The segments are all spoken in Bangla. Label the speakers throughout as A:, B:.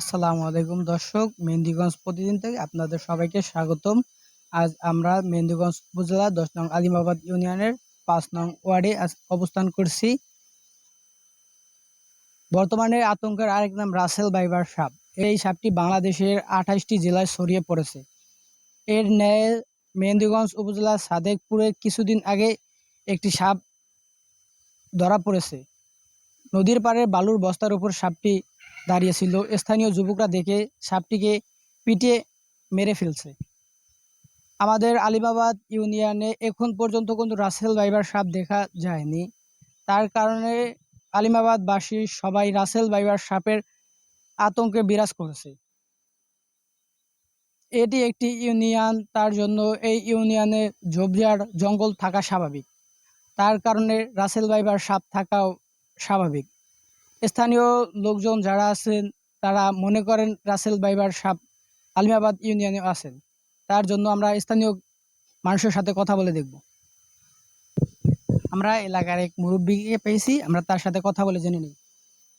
A: আসসালামু আলাইকুম দর্শক, মেহেন্দিগঞ্জ প্রতিদিন থেকে আপনাদের সবাইকে স্বাগতম। আজ আমরা মেহেন্দিগঞ্জ উপজেলা দশ নং আলিমাবাদ ইউনিয়নের পাঁচ নং ওয়ার্ডে অবস্থান করছি। বর্তমানে আতঙ্কের আরেক নাম রাসেল বাইবার সাপ। এই সাপটি বাংলাদেশের আঠাশটি জেলায় ছড়িয়ে পড়েছে। এর ন্যায় মেহেন্দিগঞ্জ উপজেলার সাদেকপুরে কিছুদিন আগে একটি সাপ ধরা পড়েছে। নদীর পাড়ে বালুর বস্তার উপর সাপটি দাঁড়িয়েছিল। স্থানীয় যুবকরা দেখে সাপটিকে পিটিয়ে মেরে ফেলছে। আমাদের আলিবাবাদ ইউনিয়নে এখন পর্যন্ত কোনো রাসেল বাইবার সাপ দেখা যায়নি। তার কারণে আলিমাবাদবাসী সবাই রাসেল বাইবার সাপের আতঙ্কে বিরাজ করেছে। এটি একটি ইউনিয়ন, তার জন্য এই ইউনিয়নে ঝোপঝাড়, জঙ্গল থাকা স্বাভাবিক। তার কারণে রাসেল বাইবার সাপ থাকাও স্বাভাবিক। স্থানীয় লোকজন যারা আছেন তারা মনে করেন রাসেল বাইবার সাপ আলিমাবাদ ইউনিয়নে আছেন। তার জন্য আমরা স্থানীয় মানুষের সাথে কথা বলে দেখব। আমরা এলাকার এক মুরব্বীকে পেয়েছি আমরা তার সাথে কথা বলে জেনে নিই।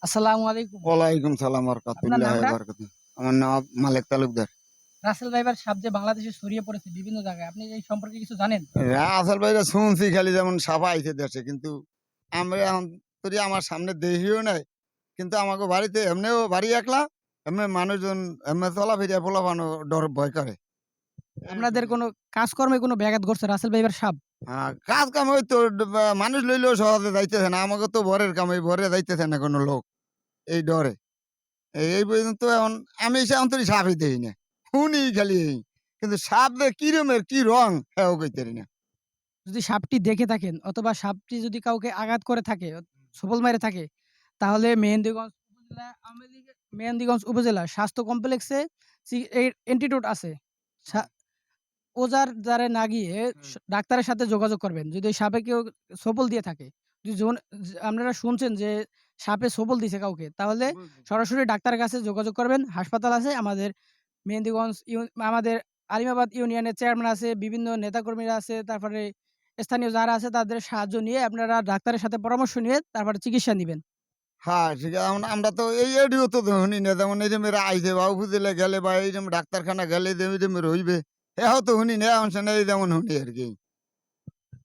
A: আসসালামু আলাইকুম।
B: ওয়ালাইকুম সালাম বরকাতুল্লাহ
A: নামটা?
B: বারাকাতুহু। আমার নাম মালিক তালুকদার।
A: রাসেল বাইবার সাপ যে বাংলাদেশে ছড়িয়ে পড়েছে বিভিন্ন জায়গায় আপনি এই সম্পর্কে কিছু জানেন?
B: আসল ভাইরা শুনছি খালি যেমন সাফা আইছে দেশে কিন্তু আমরা এখন আমার সামনে দেখিও নাই কিন্তু আমাকে বাড়িতে এমনিও বাড়ি একলা এমনি মানুষজন এমনি চলা ফিরিয়া পোলা বানো ডর ভয় করে।
A: আপনাদের কোনো কাজকর্মে কোনো ব্যাঘাত ঘটছে? রাসেল বাইবার সাপ।
B: হ্যাঁ, কাজ কাম ওই তো মানুষ লইলেও সহজে যাইতেছে না আমাকে তো ভরের কাম এই ভরে যাইতেছে না কোনো লোক এই ডরে। এই পর্যন্ত এখন আমি সে অন্তরি সাপই দেই না শুনি খালি এই। কিন্তু সাপ দে কি রকমের কি রং হ্যাঁ কইতে না।
A: যদি সাপটি দেখে থাকেন অথবা সাপটি যদি কাউকে আঘাত করে থাকে সফল মেরে থাকে তাহলে মেহেন্দিগঞ্জ উপজেলা আওয়ামী লীগের মেহেন্দিগঞ্জ উপজেলা স্বাস্থ্য কমপ্লেক্সে সি- আছে। ওজার দ্বারে না গিয়ে ডাক্তারের সাথে যোগাযোগ করবেন। যদি সাপে কেউ সফল দিয়ে থাকে যদি আপনারা শুনছেন যে সাপে সফল দিছে কাউকে তাহলে সরাসরি ডাক্তারের কাছে যোগাযোগ করবেন। হাসপাতাল আছে আমাদের মেহেন্দিগঞ্জ আমাদের আলিমাবাদ ইউনিয়নের চেয়ারম্যান আছে বিভিন্ন নেতাকর্মীরা আছে তারপরে স্থানীয় যারা আছে তাদের সাহায্য নিয়ে আপনারা ডাক্তারের সাথে পরামর্শ নিয়ে তারপরে চিকিৎসা নেবেন।
B: হ্যাঁ ঠিক আছে। আমরা তো এই এডিও তো শুনি না। যেমন এই যে মেয়েরা আইছে বা উপজেলা গেলে বা এই যে ডাক্তারখানা গেলে যে এই যে এও তো শুনি না এই যেমন শুনি আর কি।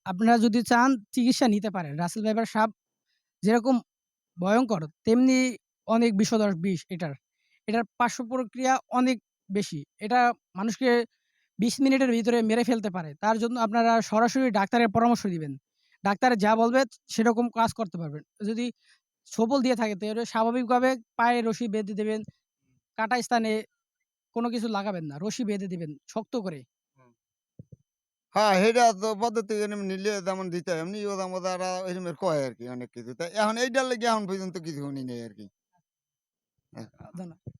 A: আপনারা যদি চান, চিকিৎসা নিতে পারেন। রাসেল ভাইবার সাপ যেরকম ভয়ঙ্কর, তেমনি অনেক বিষদর বিষ এটার। এটার পার্শ্ব প্রক্রিয়া অনেক বেশি। এটা মানুষকে বিশ মিনিটের ভিতরে মেরে ফেলতে পারে। তার জন্য আপনারা সরাসরি ডাক্তারের পরামর্শ দিবেন। ডাক্তার যা বলবে সেরকম কাজ করতে পারবেন। যদি সবল দিয়ে থাকে। তাহলে স্বাভাবিকভাবে পায়ে রশি বেঁধে দেবেন কাটা স্থানে কোনো কিছু লাগাবেন না রশি বেঁধে দিবেন শক্ত করে।
B: হ্যাঁ সেটা তো পদ্ধতি নিলে তেমন দিতে হয়, এমনি ওদা মোদারা এরম কয় আর কি অনেক কিছু। তাই এখন এইটার লেগে এখন পর্যন্ত কিছু নেই আর কি।
A: ধন্যবাদ।